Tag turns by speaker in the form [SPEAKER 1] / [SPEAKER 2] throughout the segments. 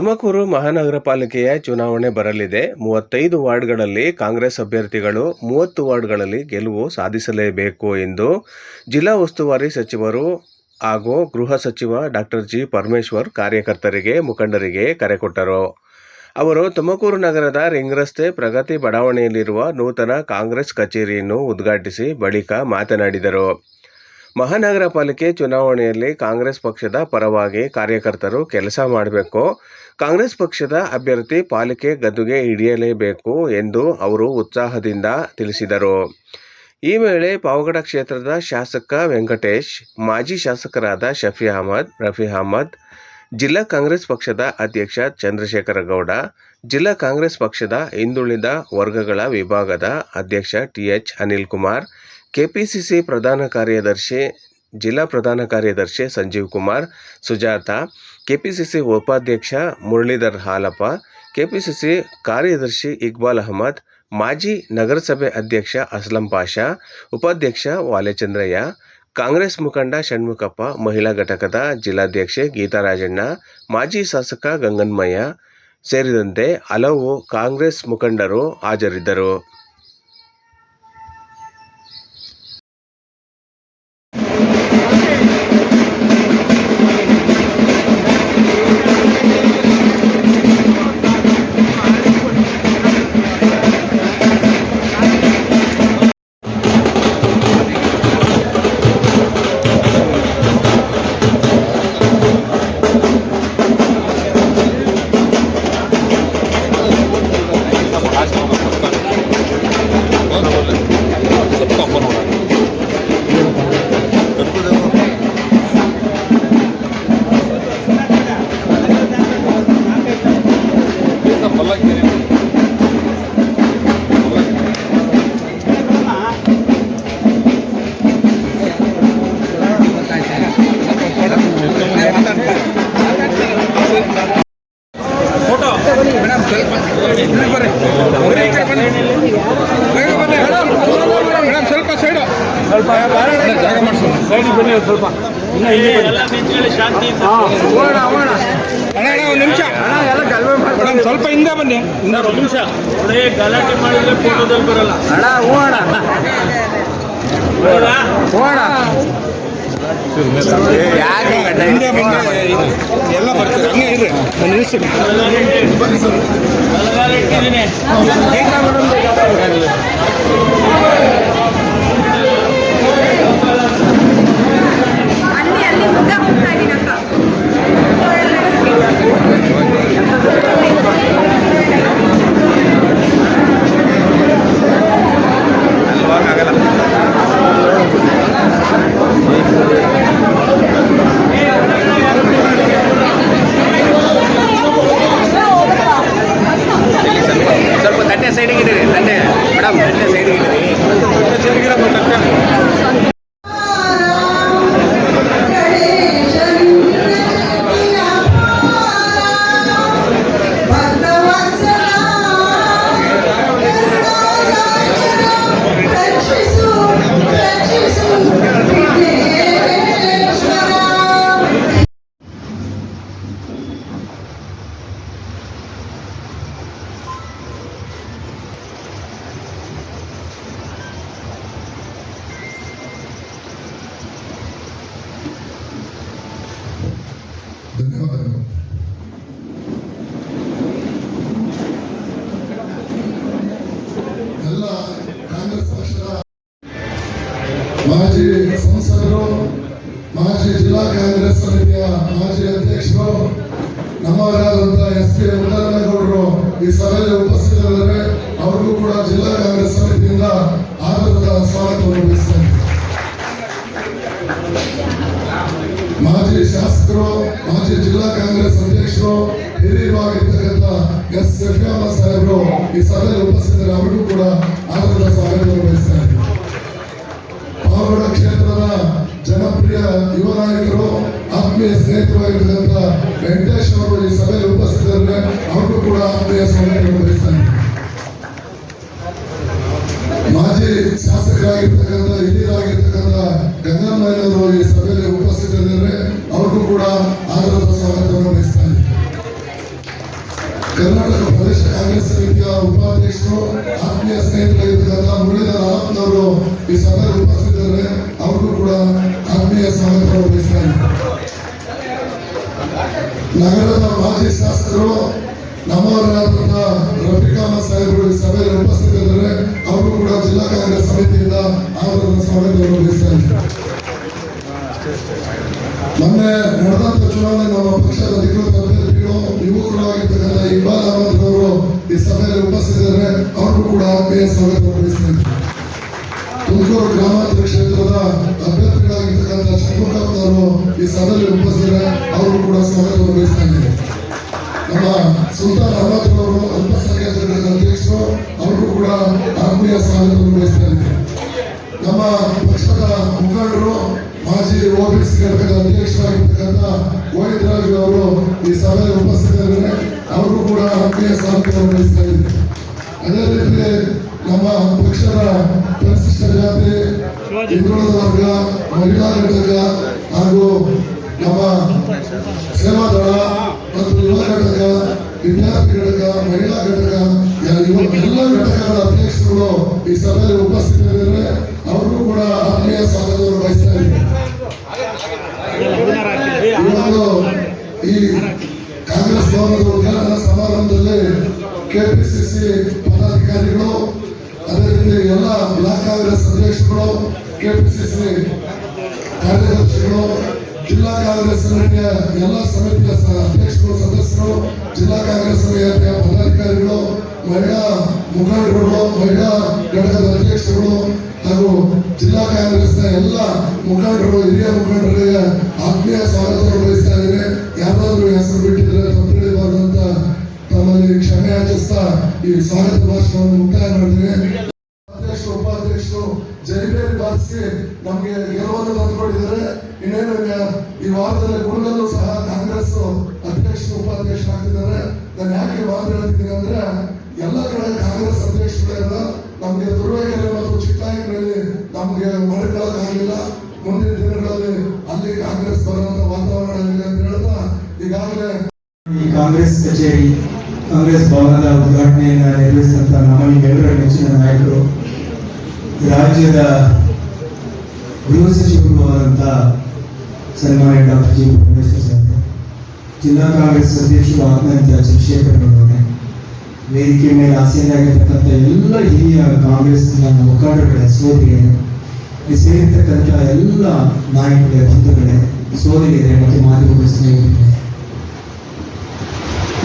[SPEAKER 1] ತುಮಕೂರು ಮಹಾನಗರ ಪಾಲಿಕೆಯ ಚುನಾವಣೆ ಬರಲಿದೆ. ಮೂವತ್ತೈದು ವಾರ್ಡ್ಗಳಲ್ಲಿ ಕಾಂಗ್ರೆಸ್ ಅಭ್ಯರ್ಥಿಗಳು ಮೂವತ್ತು ವಾರ್ಡ್ಗಳಲ್ಲಿ ಗೆಲುವು ಸಾಧಿಸಲೇಬೇಕು ಎಂದು ಜಿಲ್ಲಾ ಉಸ್ತುವಾರಿ ಸಚಿವರು ಹಾಗೂ ಗೃಹ ಸಚಿವ ಡಾಕ್ಟರ್ ಜಿ ಪರಮೇಶ್ವರ್ ಕಾರ್ಯಕರ್ತರಿಗೆ ಮುಖಂಡರಿಗೆ ಕರೆ ಕೊಟ್ಟರು. ಅವರು ತುಮಕೂರು ನಗರದ ರಿಂಗ್ ರಸ್ತೆ ಪ್ರಗತಿ ಬಡಾವಣೆಯಲ್ಲಿರುವ ನೂತನ ಕಾಂಗ್ರೆಸ್ ಕಚೇರಿಯನ್ನು ಉದ್ಘಾಟಿಸಿ ಬಳಿಕ ಮಾತನಾಡಿದರು. ಮಹಾನಗರ ಪಾಲಿಕೆ ಚುನಾವಣೆಯಲ್ಲಿ ಕಾಂಗ್ರೆಸ್ ಪಕ್ಷದ ಪರವಾಗಿ ಕಾರ್ಯಕರ್ತರು ಕೆಲಸ ಮಾಡಬೇಕು. ಕಾಂಗ್ರೆಸ್ ಪಕ್ಷದ ಅಭ್ಯರ್ಥಿ ಪಾಲಿಕೆ ಗದ್ದುಗೆ ಹಿಡಿಯಲೇಬೇಕು ಎಂದು ಅವರು ಉತ್ಸಾಹದಿಂದ ತಿಳಿಸಿದರು. ಈ ವೇಳೆ ಪಾವಗಡ ಕ್ಷೇತ್ರದ ಶಾಸಕ ವೆಂಕಟೇಶ್, ಮಾಜಿ ಶಾಸಕರಾದ ಶಫಿ ಅಹಮದ್, ರಫಿ ಅಹಮದ್, ಜಿಲ್ಲಾ ಕಾಂಗ್ರೆಸ್ ಪಕ್ಷದ ಅಧ್ಯಕ್ಷ ಚಂದ್ರಶೇಖರ ಗೌಡ, ಜಿಲ್ಲಾ ಕಾಂಗ್ರೆಸ್ ಪಕ್ಷದ ಹಿಂದುಳಿದ ವರ್ಗಗಳ ವಿಭಾಗದ ಅಧ್ಯಕ್ಷ ಟಿಎಚ್ ಅನಿಲ್ ಕುಮಾರ್ ಕೆಪಿಸಿಸಿ ಪ್ರಧಾನ ಕಾರ್ಯದರ್ಶಿ, ಜಿಲ್ಲಾ ಪ್ರಧಾನ ಕಾರ್ಯದರ್ಶಿ ಸಂಜೀವ್ ಕುಮಾರ್, ಸುಜಾತ, ಕೆಪಿಸಿಸಿ ಉಪಾಧ್ಯಕ್ಷ ಮುರಳೀಧರ್ ಹಾಲಪ್ಪ, ಕೆಪಿಸಿಸಿ ಕಾರ್ಯದರ್ಶಿ ಇಕ್ಬಾಲ್ ಅಹಮದ್, ಮಾಜಿ ನಗರಸಭೆ ಅಧ್ಯಕ್ಷ ಅಸ್ಲಂ ಪಾಷಾ, ಉಪಾಧ್ಯಕ್ಷ ವಾಲೆಚಂದ್ರಯ್ಯ, ಕಾಂಗ್ರೆಸ್ ಮುಖಂಡ ಷಣ್ಮುಖಪ್ಪ, ಮಹಿಳಾ ಘಟಕದ ಜಿಲ್ಲಾಧ್ಯಕ್ಷೆ ಗೀತಾ ರಾಜಣ್ಣ ಮಾಜಿ ಶಾಸಕ ಗಂಗನ್ಮಯ್ಯ ಸೇರಿದಂತೆ ಹಲವು ಕಾಂಗ್ರೆಸ್ ಮುಖಂಡರು ಹಾಜರಿದ್ದರು.
[SPEAKER 2] ಫೋಟೋದಲ್ಲಿ ಬರಲ್ಲ.
[SPEAKER 3] ಅಣ್ಣ
[SPEAKER 2] ಹಿಂದೆ?
[SPEAKER 3] ಬನ್ನಿ ಎಲ್ಲ ಬರ್ತದೆ ಹಂಗೆ ಇರ್ರಿ. ಒಂದು ನಿಮಿಷ.
[SPEAKER 4] ಅಲ್ಲಿ ಅಲ್ಲಿ
[SPEAKER 5] ಸ್ವಲ್ಪ ತಟ್ಟೆ ಸೈಡಿಗೆ ಇಡಿರಿ ತಟ್ಟೆ ಮೇಡಮ್ ತಟ್ಟೆ ಸೈಡಿಗೆ ಇಡಿರಿ
[SPEAKER 6] ಧನ್ಯವಾದಗಳು ಹಿರಿಯರು ಎಸ್ ಶಫಿಯಾಮ ಸಾಹೇಬರು ಈ ಸಭೆಯಲ್ಲಿ ಉಪಸ್ಥಿತರು ಅವರಿಗೂ ಕೂಡ ಆನಂದ ಸ್ವಾಗತವನ್ನು ಬಯಸ್ತಾರೆ ಪಾವಗಡ ಕ್ಷೇತ್ರದ ಜನಪ್ರಿಯ ಯುವ ನಾಯಕರು, ಆತ್ಮೀಯ ಸ್ನೇಹಿತರಾಗಿರ್ತಕ್ಕಂಥ ವೆಂಕಟೇಶ್ ಅವರು ಈ ಸಭೆಯಲ್ಲಿ ಉಪಸ್ಥಿತರಿದ್ದಾರೆ. ಅವರಿಗೂ ಕೂಡ ಆತ್ಮೀಯ ಸ್ವಾಗತವನ್ನು ಬಯಸ್ತಾರೆ ಮಾಜಿ ಶಾಸಕರಾಗಿರ್ತಕ್ಕಂಥ, ಹಿರಿಯರಾಗಿರ್ತಕ್ಕಂಥ ಅವರು ಈ ಸಭೆಯಲ್ಲಿ ಉಪಸ್ಥಿತರಿದ್ದಾರೆ. ಅವ್ರಿಗೂ ಕೂಡ ಆಧಾರದ ಸ್ವಾಗತವನ್ನು ಬಯಸ್ತಾರೆ ಕರ್ನಾಟಕ ಪ್ರದೇಶ ಕಾಂಗ್ರೆಸ್ ಸಮಿತಿಯ ಉಪಾಧ್ಯಕ್ಷರು, ಆತ್ಮೀಯ ಸ್ನೇಹಿತರಾಗಿರ್ತಕ್ಕಂಥ ಮುರಳೀಧರ ಆಪ್ನವರು ಈ ಸಭೆಯಲ್ಲಿ ಉಪಸ್ಥಿತರಿದ್ದಾರೆ. ಅವ್ರಿಗೂ ಕೂಡ ಆತ್ಮೀಯ ಸ್ವಾಗತ ಬಯಸ್ತಾರೆ ನಗರದ ಮಾಜಿ ಶಾಸಕರು ನಮ್ಮವರಾದಂಥ ರಫೀಕ್ ಅಹಮದ್ ಸಾಹೇಬರು ಈ ಸಭೆಯಲ್ಲಿ ಉಪಸ್ಥಿತರಿದ್ದಾರೆ. ಅವರು ಕೂಡ ಜಿಲ್ಲಾ ಕಾಂಗ್ರೆಸ್ ಸಮಿತಿಯಿಂದ ಅವರನ್ನು ಸ್ವಾಗತವನ್ನು ಬಯಸ್ತಾರೆ ಮೊನ್ನೆ ನಡೆದಂತ ಚುನಾವಣೆ ನಮ್ಮ ಪಕ್ಷದ ಈ ಸಭೆಯಲ್ಲಿ ಉಪಸ್ಥಿತರಿದ್ದಾರೆ ಅವ್ರಿಗೂ ಕೂಡ ಆತ್ಮೀಯ ಸ್ವಾಗತವನ್ನು ಬಯಸ್ತೇನೆ ತುಮಕೂರು ಗ್ರಾಮಾಂತರ ಕ್ಷೇತ್ರದ ಅಭ್ಯರ್ಥಿಗಳಾಗಿರ್ತಕ್ಕಂಥ ಚಂದ್ರಕಾಂತ್ ಈ ಸಭೆಯಲ್ಲಿ ಉಪಸ್ಥಿತರೆ ಅವರು ಕೂಡ ಸ್ವಾಗತವನ್ನು ಬಯಸ್ತೇನೆ ನಮ್ಮ ಸುಲ್ತಾನ್ ಅಹಮದ್ ಪಕ್ಷದ ಪರಿಶಿಷ್ಟ ಜಾತಿ ಹಿಂದುಳಿದ ವರ್ಗ ಮಹಿಳಾ ಘಟಕ ಹಾಗೂ ನಮ್ಮ ಸೇವಾದಳ ಮತ್ತು ಯುವ ಘಟಕ ವಿದ್ಯಾರ್ಥಿ ಘಟಕ ಮಹಿಳಾ ಘಟಕ ಎಲ್ಲ ಘಟಕಗಳ ಅಧ್ಯಕ್ಷರುಗಳು ಈ ಸಭೆಯಲ್ಲಿ ಉಪಸ್ಥಿತರಿದ್ದಾರೆ. ಅವ್ರಿಗೂ ಕೂಡ ಆತ್ಮೀಯ ಸ್ವಾಗತವನ್ನು ಬಯಸ್ತಾ ಇವತ್ತು ಈ ಕಾಂಗ್ರೆಸ್ ಭವನದ ಉದ್ಘಾಟನಾ ಸಮಾರಂಭದಲ್ಲಿ ಕೆಪಿಸಿಸಿ ಪದಾಧಿಕಾರಿಗಳು ಎಲ್ಲ ಬ್ಲಾಕ್ ಕಾಂಗ್ರೆಸ್ ಅಧ್ಯಕ್ಷರುಗಳು ಕೆಪಿಸಿಸಿ ಕಾರ್ಯದರ್ಶಿಗಳು, ಜಿಲ್ಲಾ ಕಾಂಗ್ರೆಸ್ ಸಮಿತಿಯ ಎಲ್ಲ ಸಮಿತಿಯ ಅಧ್ಯಕ್ಷರು, ಸದಸ್ಯರು, ಜಿಲ್ಲಾ ಕಾಂಗ್ರೆಸ್ ಸಮಿತಿಯ ಪದಾಧಿಕಾರಿಗಳು, ಮಹಿಳಾ ಮುಖಂಡರುಗಳು, ಮಹಿಳಾ ಘಟಕದ ಅಧ್ಯಕ್ಷರುಗಳು ಹಾಗೂ ಜಿಲ್ಲಾ ಕಾಂಗ್ರೆಸ್ನ ಎಲ್ಲ ಮುಖಂಡರು, ಹಿರಿಯ ಮುಖಂಡರಿಗೆ ಆತ್ಮೀಯ ಸ್ವಾಗತವನ್ನು ಬಯಸ್ತಾ ಇದ್ದೇನೆ. ಯಾರಾದರೂ ಹೆಸರು ಬಿಟ್ಟಿದ್ರೆ ತಪ್ಪು ಅಂತ ತಮ್ಮಲ್ಲಿ ಕ್ಷಮೆ ಆಚರಿಸ್ತಾ ಈ ಸ್ವಾಗತ ಭಾಷಣವನ್ನು ಮುಕ್ತಾಯ ಅಧ್ಯಕ್ಷರು ಜೈಬೇರಿ ಬಾರಿಸಿ ನಮಗೆ ಗೆಲುವನ್ನು ತಂದುಕೊಂಡಿದ್ದಾರೆ ಇನ್ನೇನು ಈ ವಾರದಲ್ಲಿ ಗುರುಗಲ್ಲೂ ಸಹ ಕಾಂಗ್ರೆಸ್ ಅಧ್ಯಕ್ಷ, ಉಪಾಧ್ಯಕ್ಷ ಆಗಿದ್ದಾರೆ ನಾನು ಯಾಕೆ ಮಾತು ಹೇಳ್ತಿದ್ದೀನಿ ಅಂದ್ರೆ, ಎಲ್ಲ ಕಡೆ ಕಾಂಗ್ರೆಸ್ ಅಧ್ಯಕ್ಷಗಳಿಂದ ನಮಗೆ ದುರ್ವೇಕೆರೆ ಮತ್ತು ಚಿಕ್ಕನಾಯಕರಲ್ಲಿ ನಮಗೆ ಮಾಡಿಕೊಳ್ಳಕ್ಕಾಗಲಿಲ್ಲ ಮುಂದಿನ ದಿನಗಳಲ್ಲಿ ಅಲ್ಲಿ ಕಾಂಗ್ರೆಸ್ ಬರುವಂತ ವಾತಾವರಣ ಇದೆ ಅಂತ ಹೇಳ್ತಾ, ಈಗಾಗಲೇ
[SPEAKER 7] ಈ ಕಾಂಗ್ರೆಸ್ ಕಚೇರಿ, ಕಾಂಗ್ರೆಸ್ ಭವನದ ಉದ್ಘಾಟನೆಯನ್ನು ನೆರವೇರಿಸಿದಂತ ನಮ್ಮಲ್ಲಿ ಎಲ್ಲರ ನೆಚ್ಚಿನ ನಾಯಕರು ರಾಜ್ಯದ ಗೃಹ ಸಚಿವರು ಆದಂಥ ಸನ್ಮಾನ್ಯ ಡಾಕ್ಟರ್ ಜಿ. ಪರಮೇಶ್ವರ್ ಸರ್, ಜಿಲ್ಲಾ ಕಾಂಗ್ರೆಸ್ ಅಧ್ಯಕ್ಷರು ಆದಂಥ ಚಂದ್ರಶೇಖರ್ ಅವರೇ ವೇದಿಕೆ ಮೇಲೆ ಆಸೆಯಾಗಿರ್ತಕ್ಕಂಥ ಎಲ್ಲ ಹಿರಿಯ ಕಾಂಗ್ರೆಸ್ನ ಮುಖಂಡರುಗಳೇ, ಸೋದರಿಯರು ಇಲ್ಲಿ ಸೇರಿರ್ತಕ್ಕಂಥ ಎಲ್ಲ ನಾಯಕರೇ ಬಂಧುಗಳೇ, ಸೋದರಿಯರೇ ಮತ್ತು ಮಾಧ್ಯಮ ಸ್ನೇಹಿತರೇ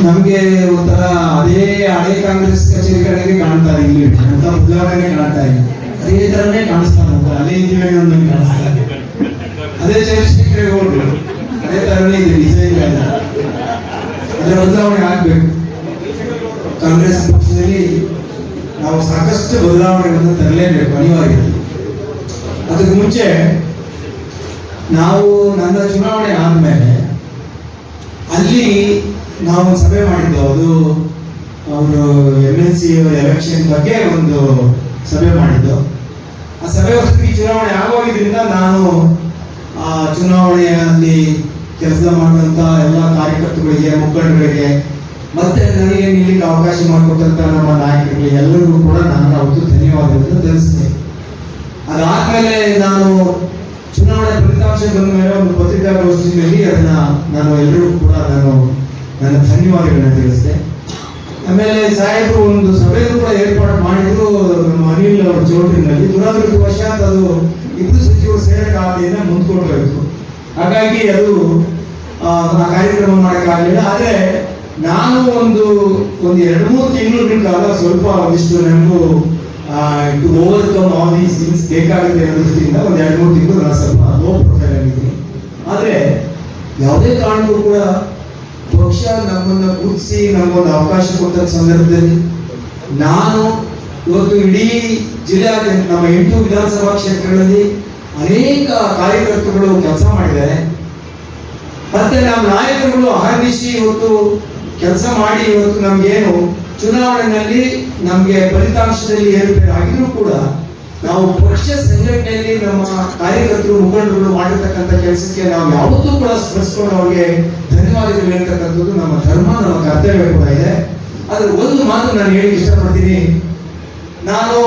[SPEAKER 7] ನಮಗೆ ಒಂಥರ ಅದೇ ಹಳೆ ಕಾಂಗ್ರೆಸ್ ಕಚೇರಿ ಕಡೆಗೆ ಕಾಣ್ತಾ ಇದೆ ಇಲ್ಲಿ ಅಂತ ಬದಲಾವಣೆ ಕಾಣ್ತಾ ಇದೆ ತರನೇ ಕಾಣಿಸ್ತಾ ಹೋಗ್ತಾರೆ ಅದೇ ಇದ್ದೀವಿ ಅನ್ನೋದು ಕಾಣಿಸ್ತಾ ಚರ್ಚೆ ಅದೇ ಚಂದ್ರಶೇಖರೇಗೌಡರು ಅದೇ ತರನೇ ಇದೆ ಡಿಸೈನ್ ಅದರ ಬದಲಾವಣೆ ಆಗ್ಬೇಕು. ಕಾಂಗ್ರೆಸ್ ಪಕ್ಷದಲ್ಲಿ ನಾವು ಸಾಕಷ್ಟು ಬದಲಾವಣೆಗಳನ್ನು ತರಲೇಬೇಕು, ಅನಿವಾರ್ಯ. ಅದಕ್ಕೆ ಮುಂಚೆ ನಾವು ನನ್ನ ಚುನಾವಣೆ ಆದಮೇಲೆ ಅಲ್ಲಿ ನಾವು ಸಭೆ ಮಾಡಿದ್ದು ಅದು ಅವರು ಎಂ ಎಲ್ ಸಿ ಎಲೆಕ್ಷನ್ ಬಗ್ಗೆ ಒಂದು ಸಭೆ ಮಾಡಿದ್ದು. ಆ ಸಭೆ ಈ ಚುನಾವಣೆ ಆಗೋಗಿದ್ರಿಂದ ನಾನು, ಆ, ಚುನಾವಣೆಯಲ್ಲಿ ಕೆಲಸ ಮಾಡುವಂತ ಎಲ್ಲ ಕಾರ್ಯಕರ್ತರುಗಳಿಗೆ ಮುಖಂಡರಿಗೆ ಮತ್ತೆ ನನಗೆ ನಿಲ್ಲಿಕ್ಕೆ ಅವಕಾಶ ಮಾಡಿಕೊಟ್ಟಂತ ನಮ್ಮ ನಾಯಕರಿಗೆ ಎಲ್ಲರಿಗೂ ಕೂಡ ನಾನು ಅವತ್ತು ಧನ್ಯವಾದಗಳನ್ನು ತಿಳಿಸ್ತೇನೆ. ಅದಾದ್ಮೇಲೆ ನಾನು ಚುನಾವಣೆ ಫಲಿತಾಂಶ ಬಂದ ಮೇಲೆ ಒಂದು ಪತ್ರಿಕಾಗೋಷ್ಠಿಯಲ್ಲಿ ಅದನ್ನ ನಾನು ಎಲ್ಲರಿಗೂ ಕೂಡ ನಾನು ನನ್ನ ಧನ್ಯವಾದಗಳನ್ನ ತಿಳಿಸಿದೆ ಆಮೇಲೆ ಸಾಹೇಬರು ಒಂದು ಸಭೆಯನ್ನು ಕೂಡ ಏರ್ಪಾಡು ಮಾಡಿದ್ರು. ನಮ್ಮ ಅನಿಲ್ ಅವರ ಚೌಟ್ರಿನಲ್ಲಿ ದುರಾದೃಷ್ಟವಶಾತ್ ಅದು ಇಬ್ಬರು ಸಚಿವರು ಸೇರಕ್ಕಾಗಲಿಲ್ಲ ಮುಂದ್ಕೊಂಡೋಯ್ತು ಹಾಗಾಗಿ ಅದು, ಆ ಕಾರ್ಯಕ್ರಮ ಮಾಡೋಕ್ಕಾಗಲಿಲ್ಲ ಆದ್ರೆ ನಾನು ಒಂದು ಒಂದು ಎರಡು ಮೂರು ತಿಂಗಳು ಕಾಲ ಸ್ವಲ್ಪ ಒಂದಿಷ್ಟು ನನಗೂ to overcome all these things ಬೇಕಾಗುತ್ತೆ ಅನ್ನೋ ದೃಷ್ಟಿಯಿಂದ ಒಂದು ಎರಡು ಮೂರು ತಿಂಗಳು ನಾನು ಸ್ವಲ್ಪ ಲೋ ಪ್ರೊಫೈಲ್ ಆಗಿದ್ದೀನಿ ಆದರೆ ಯಾವುದೇ ಕಾರಣಕ್ಕೂ ಕೂಡ ಪಕ್ಷ ನಮ್ಮನ್ನ ಗುರುತಿಸಿ ನಮಗೊಂದು ಅವಕಾಶ ಕೊಟ್ಟ ಸಂದರ್ಭದಲ್ಲಿ ನಾನು ಇವತ್ತು ಇಡೀ ಜಿಲ್ಲೆಯಾದ್ಯಂತ ನಮ್ಮ ಎಂಟು ವಿಧಾನಸಭಾ ಕ್ಷೇತ್ರಗಳಲ್ಲಿ ಅನೇಕ ಕಾರ್ಯಕರ್ತರುಗಳು ಕೆಲಸ ಮಾಡಿದ್ದಾರೆ. ಮತ್ತೆ ನಮ್ಮ ನಾಯಕರುಗಳು ಅಹರ್ನಿಶಿ ಇವತ್ತು ಕೆಲಸ ಮಾಡಿ ಇವತ್ತು ನಮ್ಗೇನು ಚುನಾವಣೆಯಲ್ಲಿ ನಮ್ಗೆ ಫಲಿತಾಂಶದಲ್ಲಿ ಏರುಪೇರು ಆಗಿದ್ರು ಕೂಡ ನಾವು ಪಕ್ಷ ಸಂಘಟನೆಯಲ್ಲಿ ನಮ್ಮ ಕಾರ್ಯಕರ್ತರು ಮುಖಂಡರು ಮಾಡಿರ್ತಕ್ಕಂಥ ಕೆಲಸಕ್ಕೆ ನಾವು ಯಾವತ್ತೂ ಕೂಡ ಸ್ಮರಿಸ್ಕೊಂಡು ಅವ್ರಿಗೆ ಧನ್ಯವಾದಗಳು ಹೇಳ್ತಕ್ಕಂಥದ್ದು ನಮ್ಮ ಧರ್ಮ, ನಮ್ಮ ಕರ್ತವ್ಯ ಕೂಡ ಇದೆ. ಆದ್ರೆ ಒಂದು ಮಾತು ನಾನು ಹೇಳಿ ಇಷ್ಟಪಡ್ತೀನಿ. ನಾನು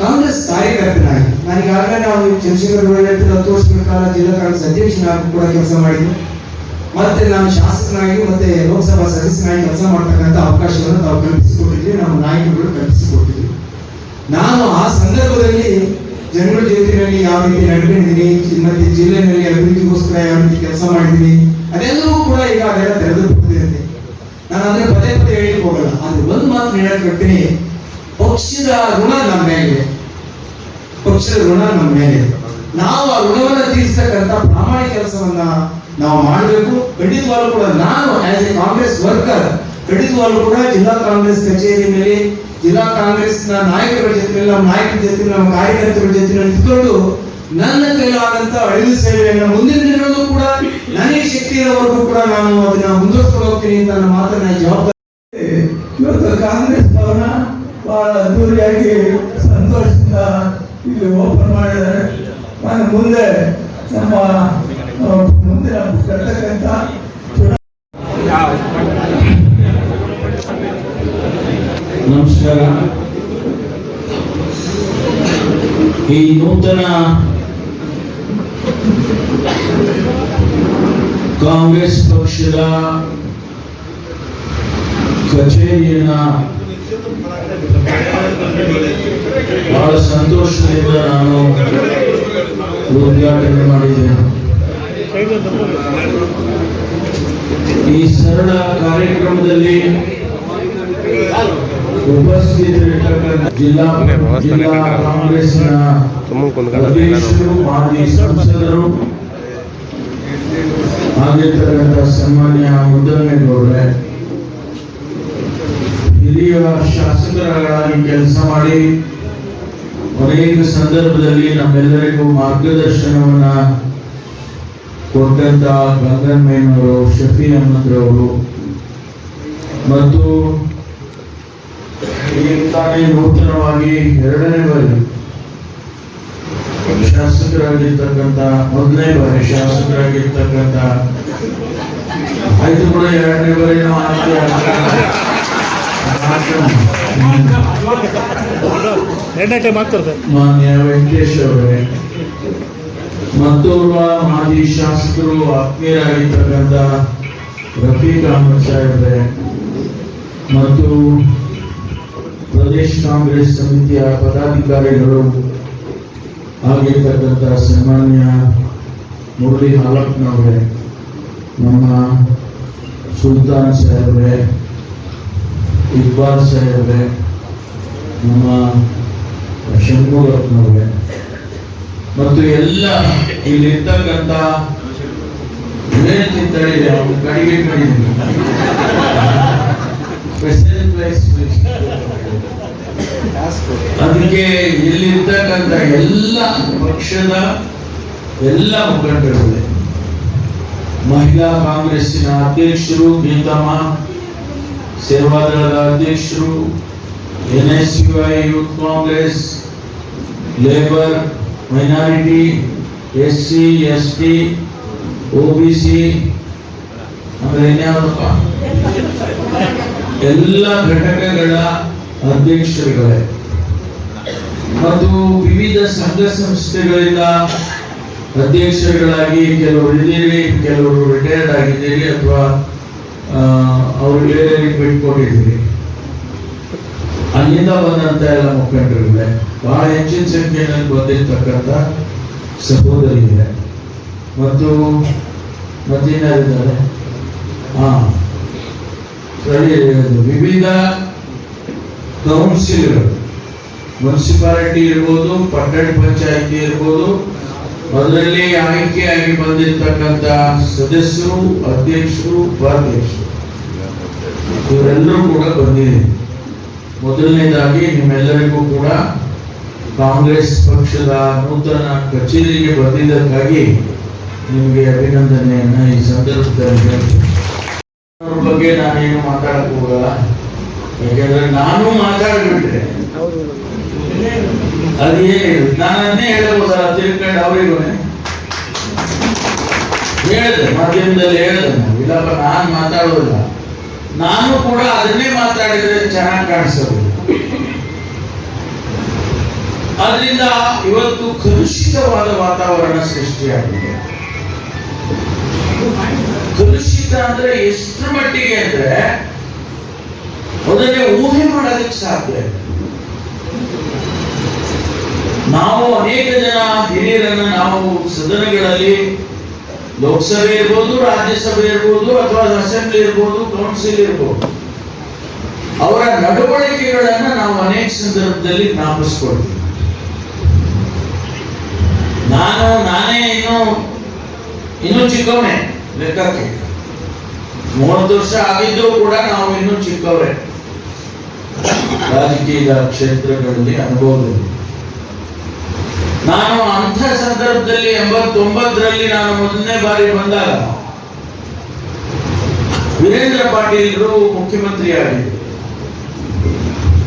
[SPEAKER 7] ಕಾಂಗ್ರೆಸ್ ಕಾರ್ಯಕರ್ತನಾಗಿ, ನಾನು ಈಗಾಗಲೇ ನಾವು ಚಂದ್ರಶೇಖರ್ ಹತ್ತು ಕಾಲ ಜಿಲ್ಲಾ ಕಾಂಗ್ರೆಸ್ ಅಧ್ಯಕ್ಷನಾಗಿ ಕೂಡ ಕೆಲಸ ಮಾಡಿದ್ದೆ. ಮತ್ತೆ ನಾನು ಶಾಸಕನಾಗಿ, ಮತ್ತೆ ಲೋಕಸಭಾ ಸದಸ್ಯನಾಗಿ ಕೆಲಸ ಮಾಡ್ತಕ್ಕಂಥ ಅವಕಾಶವನ್ನು ತಾವು ಕಲ್ಪಿಸಿಕೊಟ್ಟಿದ್ವಿ ನಮ್ಮ ನಾಯಕರುಗಳು ಕಲ್ಪಿಸಿಕೊಟ್ಟಿದ್ವಿ ನಾನು ಆ ಸಂದರ್ಭದಲ್ಲಿ ಜನರ ಜೊತೆಯಲ್ಲಿ ಯಾವ ರೀತಿ ನಡ್ಕೊಂಡಿದ್ದೀನಿ ಮತ್ತೆ ಜಿಲ್ಲೆಯಲ್ಲಿ ಅಭಿವೃದ್ಧಿಗೋಸ್ಕರ ಯಾವ ರೀತಿ ಕೆಲಸ ಮಾಡಿದ್ದೀನಿ ಅದೆಲ್ಲವೂ ಕೂಡ ಈಗ ಅದೆಲ್ಲ ತೆರೆದು ಬಿಟ್ಟಿದೆ ನಾನು ಅಂದ್ರೆ ಪದೇ ಪದೇ ಹೇಳಿ ಹೋಗಲ್ಲ, ಆದ್ರೆ ಒಂದು ಮಾತು ಹೇಳಕ್ ಬರ್ತೀನಿ. ಪಕ್ಷದ ಋಣ ನಮ್ಮ ಮೇಲೆ ಪಕ್ಷದ ಋಣ ನಮ್ಮ ಮೇಲೆ ನಾವು ಆ ಋಣವನ್ನ ತೀರಿಸತಕ್ಕಂತ ಪ್ರಾಮಾಣಿಕ ಕೆಲಸವನ್ನ ನಾವು ಮಾಡಬೇಕು. ಖಂಡಿತವಾಗ್ಲೂ ಕೂಡ ನಾನು ಆಸ್ ಎ ಕಾಂಗ್ರೆಸ್ ವರ್ಕರ್ ಖಂಡಿತವಾಗ್ಲೂ ಕೂಡ ಜಿಲ್ಲಾ ಕಾಂಗ್ರೆಸ್ ಕಚೇರಿ ಮೇಲೆ ಜಿಲ್ಲಾ ಕಾಂಗ್ರೆಸ್ನ ನಾಯಕರ ಜೊತೆ ನಮ್ಮ ನಾಯಕರ ಜೊತೆ ನಮ್ಮ ಕಾರ್ಯಕರ್ತರ ಜೊತೆ ನಿಂತ್ಕೊಂಡು ನನ್ನ ಕೈಲಾದಂತ ಅಳಿದು ಸೇವೆಯನ್ನು ಮುಂದಿನ ದಿನಗಳಲ್ಲೂ ಕೂಡ ನನಗೆ ಶಕ್ತಿ ಇರೋವರೆಗೂ ಕೂಡ ನಾನು ಅದನ್ನ ಮುಂದುವರ್ಸ್ಕೊಂಡು ಹೋಗ್ತೀನಿ ಅಂತ ನನ್ನ ಮಾತನ್ನ ಜವಾಬ್ದಾರಿ
[SPEAKER 8] ಇವತ್ತು ಕಾಂಗ್ರೆಸ್ ಭವನ ಬಹಳ ಅದ್ದೂರಿಯಾಗಿ ಸಂತೋಷದಿಂದ ಇಲ್ಲಿ ಓಪನ್ ಮಾಡಿದ್ದಾರೆ. ನಾನು ಮುಂದೆ ನಮ್ಮ ಮುಂದೆ ಮುಂದೆ ಕಟ್ಟತಕ್ಕಂಥ
[SPEAKER 2] ನಮಸ್ಕಾರ. ಈ ನೂತನ ಕಾಂಗ್ರೆಸ್ ಪಕ್ಷದ ಕಚೇರಿಯನ್ನ ಬಹಳ ಸಂತೋಷದಿಂದ ನಾನು ಉದ್ಘಾಟನೆ ಮಾಡಿದ್ದೇನೆ. ಈ ಸರಳ ಕಾರ್ಯಕ್ರಮದಲ್ಲಿ ಜಿಲ್ಲಾ ಜಿಲ್ಲಾ ಕಾಂಗ್ರೆಸ್ನ ಅಧ್ಯಕ್ಷರು ಮಾಜಿ ಸಂಸದರು ಆಗಿರ್ತಕ್ಕಂಥ ಸನ್ಮಾನ್ಯ ಮುದ್ದಮ್ಮೇಗೌಡ್ರೆ ಹಿರಿಯ ಶಾಸಕರಾಗಿ ಕೆಲಸ ಮಾಡಿ ಅನೇಕ ಸಂದರ್ಭದಲ್ಲಿ ನಮ್ಮೆಲ್ಲರಿಗೂ ಮಾರ್ಗದರ್ಶನವನ್ನ ಕೊಟ್ಟಂತ ಗಂಗನ್ಮೇನವರು ಶಫಿ ಅಹಮದ್ರವರು ಮತ್ತು ಈಗ ತಾನೇ ನೂತನವಾಗಿ ಎರಡನೇ ಬಾರಿ. ಶಾಸಕರಾಗಿರ್ತಕ್ಕಂಥ ಮೊದಲನೇ ಬಾರಿ ಶಾಸಕರಾಗಿರ್ತಕ್ಕಂಥ. ಆಯ್ತು ಕೂಡ ಎರಡನೇ ಬಾರಿ ನಾವು ಆಯ್ಕೆ
[SPEAKER 3] ಎರಡನೇ ಟೈಮ್ ಆಗ್ತಾರೆ ಸರ್.
[SPEAKER 2] ಮಾನ್ಯ ವೆಂಕಟೇಶ್ ಅವರೇ ಮತ್ತೋರ್ವ ಮಾಜಿ ಶಾಸಕರು ಆತ್ಮೀಯರಾಗಿರ್ತಕ್ಕಂಥ ರಫೀಕ್ ಅಹಮದ್ ಸಾಹೇಬ್ರೆ ಮತ್ತು ಪ್ರದೇಶ ಕಾಂಗ್ರೆಸ್ ಸಮಿತಿಯ ಪದಾಧಿಕಾರಿಗಳು ಆಗಿರ್ತಕ್ಕಂಥ ಸನ್ಮಾನ್ಯ ಮುರಳಿ ಹಾಲಪ್ಪನವರೇ ನಮ್ಮ ಸುಲ್ತಾನ್ ಸಾಹೇಬ್ರೆ, ಇಕ್ಬಾಲ್ ಸಾಹೇಬ್ರೆ, ನಮ್ಮ ಶಂಭುರತ್ನವ್ರೆ ಮತ್ತು ಎಲ್ಲ ಇಲ್ಲಿರ್ತಕ್ಕಂಥ ಕಡಿಮೆ ಕಡಿದೀನಿ ಸ್ಪೆಷಲ್ ಪ್ಲೇಸ್ ಅದಕ್ಕೆ ಇಲ್ಲಿರ್ತಕ್ಕಂಥ ಎಲ್ಲ ಪಕ್ಷದ ಎಲ್ಲ ಮುಖಂಡರುಗಳೇ, ಮಹಿಳಾ ಕಾಂಗ್ರೆಸ್ಸಿನ ಅಧ್ಯಕ್ಷರು ಗೀತಮ್ಮ ಸೇವಾದಳದ ಅಧ್ಯಕ್ಷರು N S U I youth Congress, labour minority S C S T O B C ಅಂದ್ರೆ ಇನ್ಯಾವುದಪ್ಪ? ಎಲ್ಲ ಘಟಕಗಳ ಅಧ್ಯಕ್ಷರುಗಳೇ ಮತ್ತು ವಿವಿಧ ಸಂಘ ಸಂಸ್ಥೆಗಳಿಂದ ಅಧ್ಯಕ್ಷರುಗಳಾಗಿ ಕೆಲವರು ಇದ್ದೀರಿ, ಕೆಲವರು ರಿಟೈರ್ಡ್ ಆಗಿದ್ದೀರಿ ಅಥವಾ ಅವರು ಅವ್ರಿಗೆ ಬಿಟ್ಕೊಂಡಿದ್ದೀರಿ ಅಲ್ಲಿಂದ ಬಂದಂತ ಎಲ್ಲ ಮುಖಂಡರುಗಳೇ, ಬಹಳ ಹೆಚ್ಚಿನ ಸಂಖ್ಯೆಯಲ್ಲಿ ಬಂದಿರ್ತಕ್ಕಂಥ ಸಹೋದರಿಗಿದೆ ಮತ್ತು ಮತ್ತೇನಾಗಿದ್ದಾರೆ ಹಾ ಸರಿ ವಿವಿಧ ಕೌನ್ಸಿಲ್ಗಳು ಮುನ್ಸಿಪಾಲಿಟಿ ಇರ್ಬೋದು ಪಟ್ಟಣ ಪಂಚಾಯಿತಿ ಇರ್ಬೋದು. ಅದರಲ್ಲಿ ಆಯ್ಕೆಯಾಗಿ ಬಂದಿರ್ತಕ್ಕಂಥ ಸದಸ್ಯರು, ಅಧ್ಯಕ್ಷರು, ಉಪಾಧ್ಯಕ್ಷರು. ಇವರೆಲ್ಲರೂ ಕೂಡ ಬಂದಿದೆ. ಮೊದಲನೇದಾಗಿ ನಿಮ್ಮೆಲ್ಲರಿಗೂ ಕೂಡ ಕಾಂಗ್ರೆಸ್ ಪಕ್ಷದ ನೂತನ ಕಚೇರಿಗೆ ಬಂದಿದ್ದಕ್ಕಾಗಿ ನಿಮಗೆ ಅಭಿನಂದನೆಯನ್ನು ಈ ಸಂದರ್ಭದಲ್ಲಿ. ಬಗ್ಗೆ ನಾನೇನು ಮಾತಾಡಕ್ ಹೋಗಲ್ಲ ಯಾಕೆಂದ್ರೆ ನಾನು ಮಾತಾಡಿಬಿಟ್ಟೆ. ಅದೇ ನಾನನ್ನೇ ಹೇಳಬಹುದಲ್ಲ ತಿಳ್ಕೊಂಡು ಅವರಿಗೂ ಹೇಳಿದೆ ಮಾಧ್ಯಮದಲ್ಲಿ ಹೇಳಿದೆ. ಇಲ್ಲಪ್ಪ ನಾನು ಮಾತಾಡೋದಿಲ್ಲ. ನಾನು ಕೂಡ ಅದನ್ನೇ ಮಾತಾಡಿದ್ರೆ ಚೆನ್ನಾಗಿ ಕಾಣಿಸೋದಿಲ್ಲ ಅದರಿಂದ ಇವತ್ತು ಕಲುಷಿತವಾದ ವಾತಾವರಣ ಸೃಷ್ಟಿಯಾಗಿದೆ. ಕಲುಷಿತ ಅಂದ್ರೆ ಎಷ್ಟು ಮಟ್ಟಿಗೆ ಅಂದ್ರೆ ಅದನ್ನೇ ಊಹೆ ಮಾಡೋದಕ್ಕೆ ಸಾಧ್ಯ ನಾವು ಅನೇಕ ಜನ ಹಿರಿಯರನ್ನ ನಾವು ಸದನಗಳಲ್ಲಿ ಲೋಕಸಭೆ ಇರ್ಬೋದು, ರಾಜ್ಯಸಭೆ ಇರ್ಬೋದು, ಅಥವಾ ಅಸೆಂಬ್ಲಿ ಇರ್ಬೋದು, ಕೌನ್ಸಿಲ್ ಇರ್ಬೋದು. ಅವರ ನಡವಳಿಕೆಗಳನ್ನ ನಾವು ಅನೇಕ ಸಂದರ್ಭದಲ್ಲಿ ಜ್ಞಾಪಿಸ್ಕೊಳ್ತೀವಿ. ನಾನು, ನಾನೇ ಇನ್ನು ಇನ್ನು ಚಿಕ್ಕವನೇ ಲೆಕ್ಕಕ್ಕೆ. ಮೂವತ್ತು ವರ್ಷ ಆಗಿದ್ದು ಕೂಡ ನಾವು ಇನ್ನೂ ಚಿಕ್ಕವರೇ. ರಾಜಕೀಯ ಕ್ಷೇತ್ರಗಳಲ್ಲಿ ಅನುಭವದಲ್ಲಿ ನಾನು ಅಂಥ ಸಂದರ್ಭದಲ್ಲಿ ಎಂಬತ್ತೊಂಬತ್ತರಲ್ಲಿ ನಾನು ಮೊದಲನೇ ಬಾರಿ ಬಂದಾಗ ವೀರೇಂದ್ರ ಪಾಟೀಲ್ರು ಮುಖ್ಯಮಂತ್ರಿ ಆಗಿದ್ರು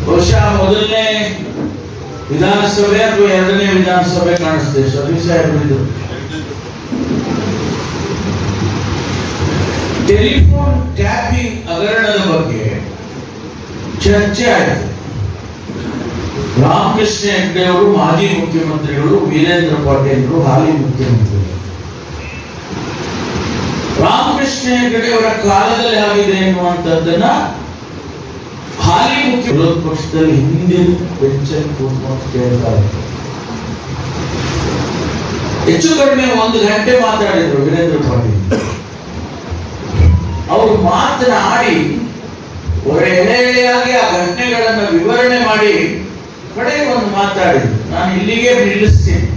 [SPEAKER 2] ಬಹುಶಃ ಮೊದಲನೇ ವಿಧಾನಸಭೆ ಅಥವಾ ಎರಡನೇ ವಿಧಾನಸಭೆ ಕಾಣಿಸ್ತೇವೆ ಸಭೆ ಸಾಹೇಬರಿದ್ರು ಟೆಲಿಫೋನ್ ಟ್ಯಾಪಿಂಗ್ ಹಗರಣದ ಬಗ್ಗೆ ಚರ್ಚೆ ಆಯಿತು. ರಾಮಕೃಷ್ಣ ಹೆಗ್ಡೆ ಅವರು ಮಾಜಿ ಮುಖ್ಯಮಂತ್ರಿಗಳು, ವೀರೇಂದ್ರ ಪಾಟೀಲ್ರು, ಹಾಲಿ ಮುಖ್ಯಮಂತ್ರಿಗಳು. ರಾಮಕೃಷ್ಣ ಹೆಗ್ಡೆ ಅವರ ಕಾಲದಲ್ಲಿ ಆಗಿದೆ ಎನ್ನುವಂಥದ್ದನ್ನ ಹಾಲಿ ಮುಖ್ಯ ವಿರೋಧ ಪಕ್ಷದಲ್ಲಿ ಹಿಂದಿನ ಪೆನ್ಷನ್ ಕೂತ್ಕೊಂಡು ಕೇಳ್ತಾ ಇದ್ರು. ಹೆಚ್ಚು ಕಡಿಮೆ ಒಂದು ಗಂಟೆ ಮಾತಾಡಿದ್ರು ವೀರೇಂದ್ರ ಪಾಟೀಲ್. ಅವರು ಮಾತನ್ನ ಆಡಿ ಎಳೆಯಾಗಿ ಆ ಘಟನೆಗಳನ್ನ ವಿವರಣೆ ಮಾಡಿ, ಕಡೆ ಒಂದು ಮಾತಾಡಿದ್ರು ನಾನು ಇಲ್ಲಿಗೆ ನಿಲ್ಲಿಸ್ತೇನೆ.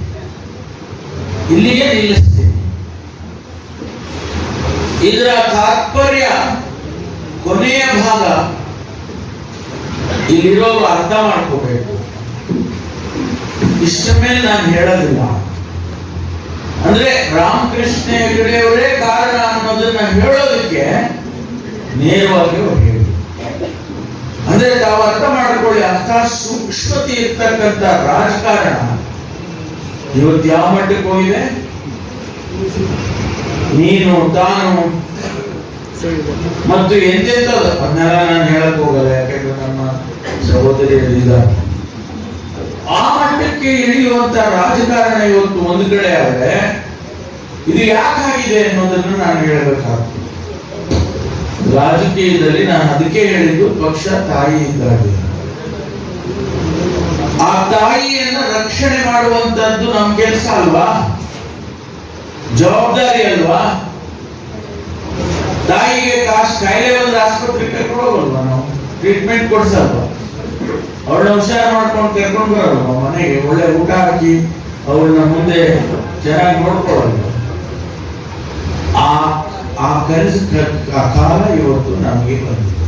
[SPEAKER 2] ಇಲ್ಲಿಗೆ ನಿಲ್ಲಿಸ್ತೇನೆ. ಇದರ ತಾತ್ಪರ್ಯ ಕೊನೆಯ ಭಾಗ. ಇಲ್ಲಿರೋರು ಅರ್ಥ ಮಾಡ್ಕೋಬೇಕು. ಇಷ್ಟ ಮೇಲೆ ನಾನು ಹೇಳೋದಿಲ್ಲ. ಅಂದ್ರೆ ರಾಮಕೃಷ್ಣ ಹೆಗಡೆಯವರೇ ಕಾರಣ ಅನ್ನೋದನ್ನ ಹೇಳೋದಕ್ಕೆ ನೇರವಾಗಿ ಅವ್ರು ಹೇಳಿದ್ರು. ಅಂದ್ರೆ ತಾವು ಅರ್ಥ ಮಾಡ್ಕೊಳ್ಳಿ, ಅರ್ಥ ಸೂಕ್ಷ್ಮತೆ ಇರ್ತಕ್ಕಂಥ ರಾಜಕಾರಣ. ಇವತ್ತು ಯಾವ ಮಟ್ಟಕ್ಕೆ ಹೋಗಿದೆ? ನೀನು, ತಾನು. ಮತ್ತು ಎಂತೆಂಥದ್ದು? ಅದನ್ನೆಲ್ಲ ನಾನು ಹೇಳಕ್ ಹೋಗಲ್ಲ, ಯಾಕಂದ್ರೆ ನಮ್ಮ ಸಹೋದರಿ ಇದ್ದಾರೆ. ಆ ಮಟ್ಟಕ್ಕೆ ಇಳಿಯುವಂತ ರಾಜಕಾರಣ ಇವತ್ತು ಒಂದು ಕಡೆ ಆದರೆ ಇದು ಯಾಕಾಗಿದೆ ಅನ್ನೋದನ್ನು ನಾನು ಹೇಳಬೇಕಾಗ್ತದೆ. ರಾಜಕೀಯದಲ್ಲಿ ನಾನು ಅದಕ್ಕೆ ಹೇಳಿದ್ದು ಪಕ್ಷ ತಾಯಿ ಆ ತಾಯಿಯನ್ನ ರಕ್ಷಣೆ ಮಾಡುವಂತದ್ದು ನಮ್ ಕೆಲಸ ಅಲ್ವಾ? ಜವಾಬ್ದಾರಿ ಅಲ್ವಾ? ತಾಯಿಗೆ ಕಾಸು ಕಾಯಿಲೆ ಒಂದು ಆಸ್ಪತ್ರೆಗೆ ಕರ್ಕೊಂಡು ನಾವು? ಟ್ರೀಟ್ಮೆಂಟ್ ಕೊಡ್ಸಲ್ವಾ? ಅವಳನ್ನ ಹುಷಾರು ಮಾಡ್ಕೊಂಡು ಕರ್ಕೊಂಡು ಬರೋದು ಮನೆಗೆ ಒಳ್ಳೆ ಊಟ ಹಾಕಿ ಅವಳನ್ನ ಮುಂದೆ ಚೆನ್ನಾಗಿ ನೋಡ್ಕೊಳ್ಳೋದು. ಆ ಆ ಕನಸು ಆ ಕಾಲ ಇವತ್ತು ನಮಗೆ ಬಂದಿದೆ.